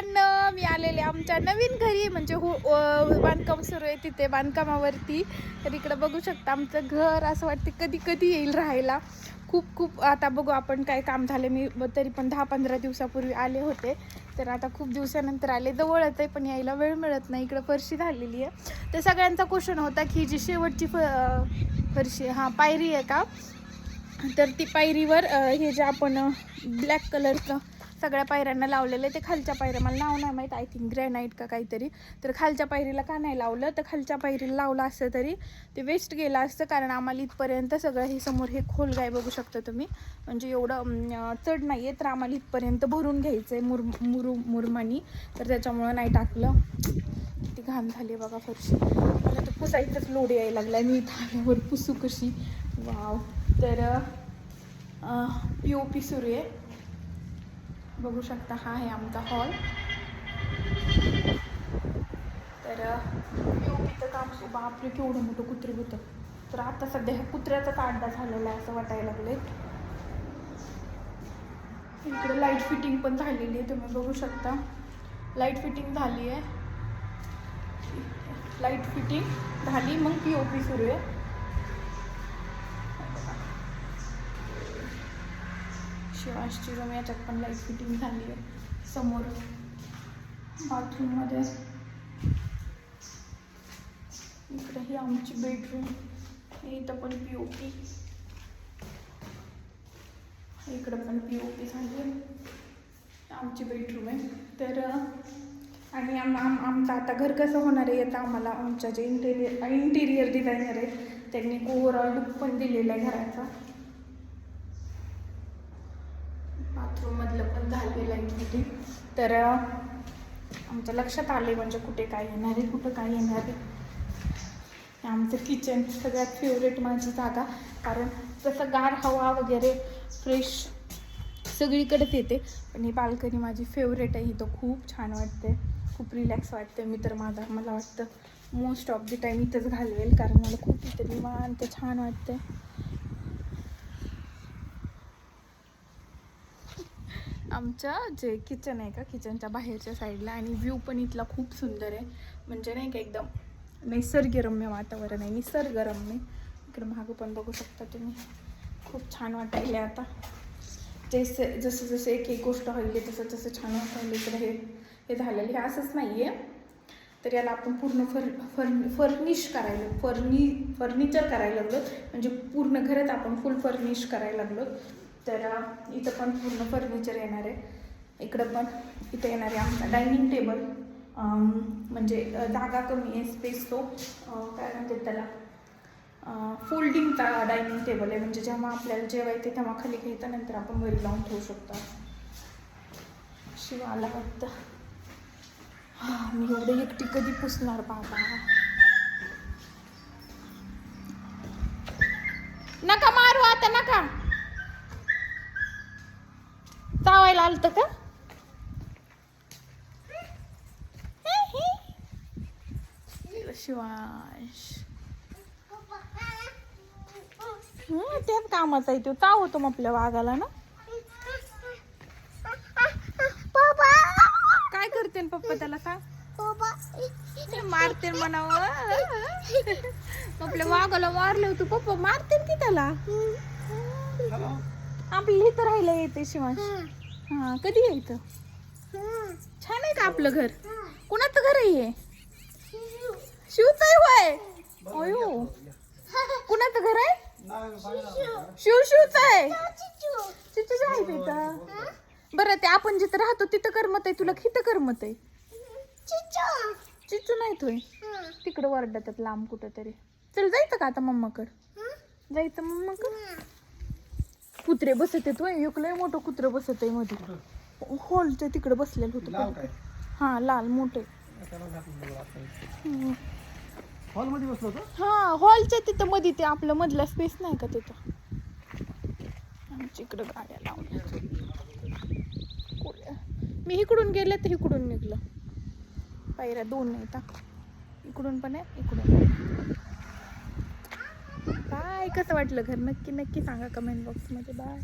मित्रांनो मी आलेले आमच्या नवीन घरी म्हणजे हो बांधकाम सुरू आहे तिथे बांधकामावरती. तर इकडं बघू शकता आमचं घर असं वाटते कधी कधी येईल राहायला. खूप खूप आता बघू आपण काय काम झाले. मी तरी पण दहा पंधरा दिवसापूर्वी आले होते. तर आता खूप दिवसानंतर आले. जवळच आहे पण यायला वेळ मिळत नाही. इकडं फरशी झालेली आहे. तर सगळ्यांचा क्वेश्चन होता की जी शेवटची फ फरशी हां पायरी आहे का? तर ती पायरीवर हे जे आपण ब्लॅक कलरचं सगळ्या पायऱ्यांना लावलेलं आहे. ते खालच्या पायऱ्या मला नाव नाही माहीत आय थिंक ग्रॅनाईट का काहीतरी. तर खालच्या पायरीला का नाही लावलं? तर खालच्या पायरीला लावलं असतं तरी ते वेस्ट गेलं असतं. कारण आम्हाला इथपर्यंत सगळं हे समोर हे खोल गाय बघू शकता तुम्ही. म्हणजे एवढं चढ नाही आहे तर आम्हाला इथपर्यंत भरून घ्यायचं आहे मुर मुरु मुरमानी. तर त्याच्यामुळं नाही टाकलं. ती घाण झाली बघा फरशी. मला तर पुसायचंच लोड यायला लागला मी इथं आल्यावर पुसू कशी? वाव. तर पी ओ पी सुरू आहे. बघू शकता हा आहे आमचा हॉल. तर पी पीचं काम सु- बापरे केवढं मोठं कुत्रे होतं. तर आता सध्या ह्या कुत्र्याचाच अड्डा झालेला आहे असं वाटायला लागले इकडे लाइट फिटिंग पण झालेली आहे तुम्ही बघू शकता. लाइट फिटिंग झाली आहे. लाइट फिटिंग झाली मग पी ओ पी सुरू आहे. शिवांशची रूम याच्यात पण लाइट फिटिंग झाली आहे. समोर बाथरूममध्ये इकडे ही आमची बेडरूम इथं पण पी ओ पी इकडं पण पी ओ पी झाली आहे. आमची बेडरूम आहे. तर आणि आम आम आमचं आता घर कसं होणार आहे याचा आम्हाला आमच्या जे इंटेरियर इंटिरियर डिझायनर आहे त्यांनी ओव्हरऑल लुक पण दिलेला आहे घराचा. बाथरूममधलं पण झालेलं आहे तर आमच्या लक्षात आले म्हणजे कुठे काय येणार आहे कुठं काय येणार आहे. आमचं किचन सगळ्यात फेवरेट माझी जागा. कारण जसं गार हवा वगैरे फ्रेश सगळीकडेच येते. पण ही बाल्कनी माझी फेवरेट आहे. इथं खूप छान वाटते खूप रिलॅक्स वाटते मी तर माझा. मला वाटतं मोस्ट ऑफ द टाईम इथंच घालवेल. कारण मला खूप इथं निवांत छान वाटते आमच्या जे किचन आहे का किचनच्या बाहेरच्या साईडला आणि व्ह्यू पण इथला खूप सुंदर आहे. म्हणजे नाही का एकदम नैसर्गरम्य वातावरण आहे निसर्गरम्य. इकडे मागं पण बघू शकता तुम्ही. खूप छान वाटायले आता. जसे जसं जसं एक एक गोष्ट होईल तसं तसं छान वाटायला इकडे हे. हे झालेलं हे असंच नाही आहे तर याला आपण पूर्ण फर फर्नि फर्निश करायला फर्नि फर्निचर करायला लागलो. म्हणजे पूर्ण घरात आपण फुल फर्निश करायला लागलो. तर इथं पण पूर्ण फर्निचर येणार आहे. इकडं पण इथं येणार आहे आमचा डायनिंग टेबल. म्हणजे जागा कमी आहे स्पेस तो. काय म्हणतात त्याला? फोल्डिंगचा डायनिंग टेबल आहे. म्हणजे जेव्हा आपल्याला जेवायचं तेव्हा खाली घ्यायचं नंतर आपण वरी लावून ठेवू शकतो. शिव आला वाटतं मी एवढं एकटी कधी पुसणार बाबा? नका मारू आता नका. चावायला आलत का? शिवांश. हं, तेच कामाचा आहे तो. चावतो मग आपल्या वाघाला ना? काय करते न पप्पा त्याला सांग? मारते म्हणावं. आपल्या वाघाला मारले होते पप्पा. मारते की त्याला. आपल्या इथं राहायला येते शिवांश. हा कधी यायचं छान आहे का आपलं घर? कुणाचं घर आहे हे? शिवच आहे होय. अयो. कुणाचं घर आहे? शिव शिवच आहे चिचूच आहे तिथं. बरं ते आपण जिथं राहतो तिथं करमत आहे. तुला खिथं करमत आहे? चिचू नाही तोय. तिकडं वरडतात लांब कुठं तरी चल जायचं का आता मम्माकड? जायचं मम्माकड? कुत्रे बसत आहेत होय एक लय मोठं कुत्रं बसत आहे मध्ये. हॉलच्या तिकडे बसलेलं होतं. हा लाल मोठे. हॉलमध्ये बसलो होतो? हा हॉलच्या तिथं मध्ये ते आपलं मधला स्पेस नाही का तिथं? आमच्या इकडं गाड्या लावल्या. मी इकडून गेले तर इकडून निघलं. पायऱ्या दोन नाही का इकडून पण आहे इकडून पण आहे. काय कसं वाटलं घर? नक्की नक्की सांगा कमेंट बॉक्समध्ये बाय.